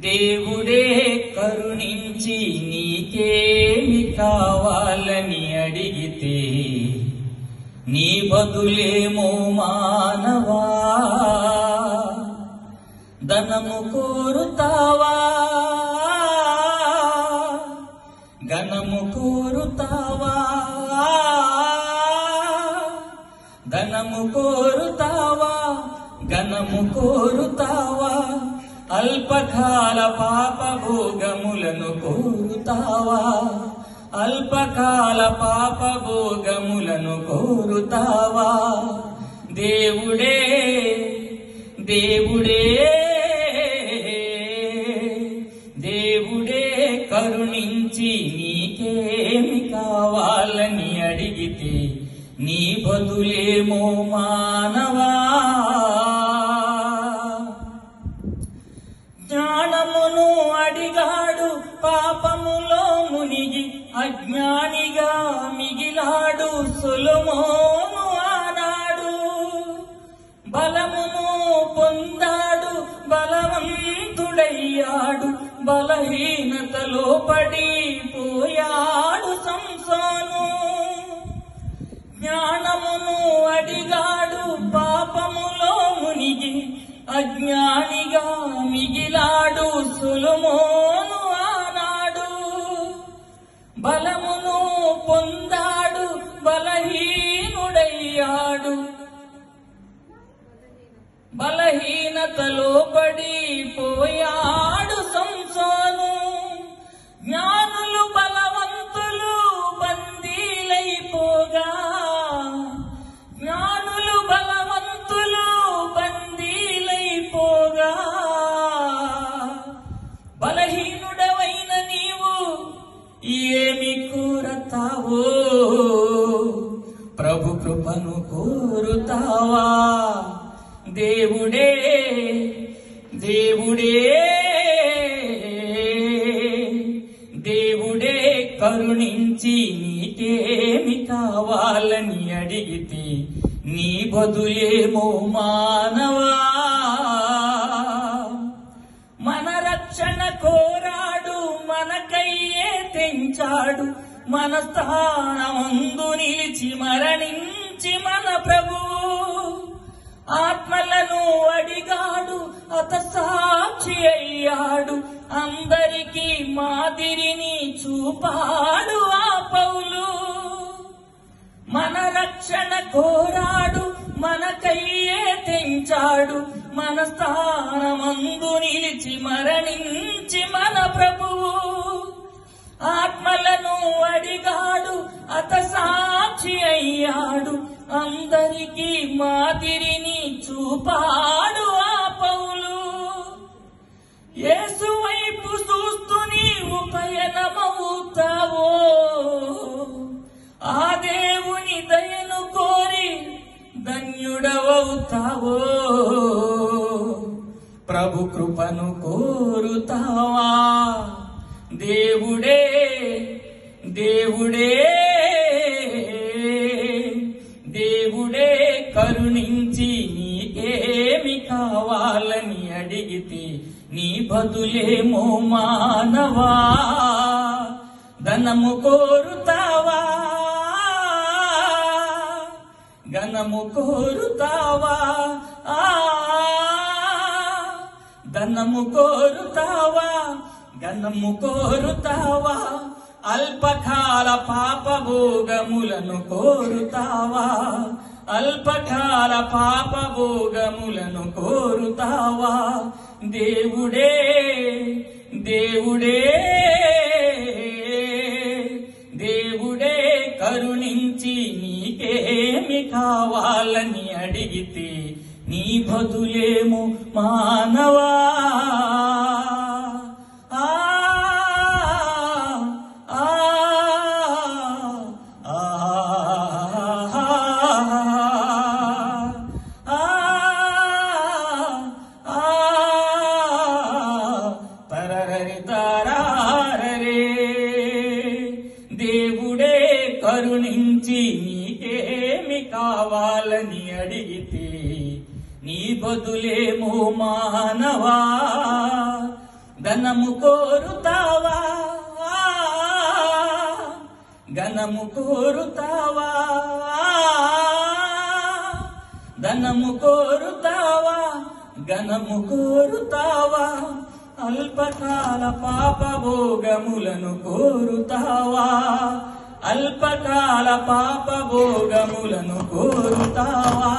దేవుడే కరుణించి నీకేమి కావాలని అడిగితే నీ బదులేమో మానవా? ధనము కోరుతావా? ఘనము కోరుతావా? ధనము కోరుతావా? ఘనము కోరుతావా? అల్పకాల పాప భోగములను కోరుతావా? అల్పకాల పాప భోగములను కోరుతావా? దేవుడే దేవుడే దేవుడే కరుణించి నీకేమి కావాలని అడిగితే నీ బదులేమో మానవా? పాపములో మునిగి అజ్ఞానిగా మిగిలాడు సులుమోను ఆనాడు. బలమును పొందాడు బలవంతుడయ్యాడు బలహీనతలో పడిపోయాడు సంసాను. జ్ఞానమును అడిగాడు పాపములో మునిగి అజ్ఞానిగా మిగిలాడు సులుమో బలమును పొందాడు బలహీనుడయ్యాడు. బలహీనతలో పడిపోయా ప్రభు కృపను కోరుతావా? దేవుడే దేవుడే దేవుడే కరుణించి నీకేమి కావాలని అడిగితే నీ బదులేమో మానవా? మన రక్షణ కోరాడు మనకయ్యే తెంచాడు. మనస్థాన మందు నిలిచి మరణించి మన ప్రభువు ఆత్మలను అడిగాడు అత సాక్షి అయ్యాడు. అందరికీ మాదిరిని చూపాడు ఆ పౌలు. మన రక్షణ కోరాడు మనకయ్యే తెంచాడు. మన స్థానమందు నిలిచి మరణించి ఆత్మలను అడిగాడు అత సాక్షి అయ్యాడు. అందరికీ మాదిరిని చూపాడు ఆ పౌలు. యేసు వైపు చూస్తూ నీవు పయనమవుతావో? ఆ దేవుని దయను కోరి ధన్యుడవవుతావో? ప్రభు కృపను కోరుతావా? దేవుడే దేవుడే దేవుడే కరుణించి నీకేమి కావాలని అడిగితే నీ బదులేమో మానవా? ధనము కోరుతావా? ఘనము కోరుతావా? ధనము కోరుతావా? గంధము కోరుతావా? అల్పకాల పాపభోగములను కోరుతావా? అల్పకాల పాపభోగములను కోరుతావా? దేవుడే దేవుడే దేవుడే కరుణించి నీకేమి కావాలని అడిగితే నీ బదులేమో మానవా? కరుణించి నీకేమి కావాలని అడిగితే నీ బదులేమో మానవా? ధనము కోరుతావా? ఘనము కోరుతావా? ధనము కోరుతావా? ఘనము కోరుతావా? అల్పకాల పాప భోగములను కోరుతావా? అల్పకాల పాప భోగములను కోరుతావా?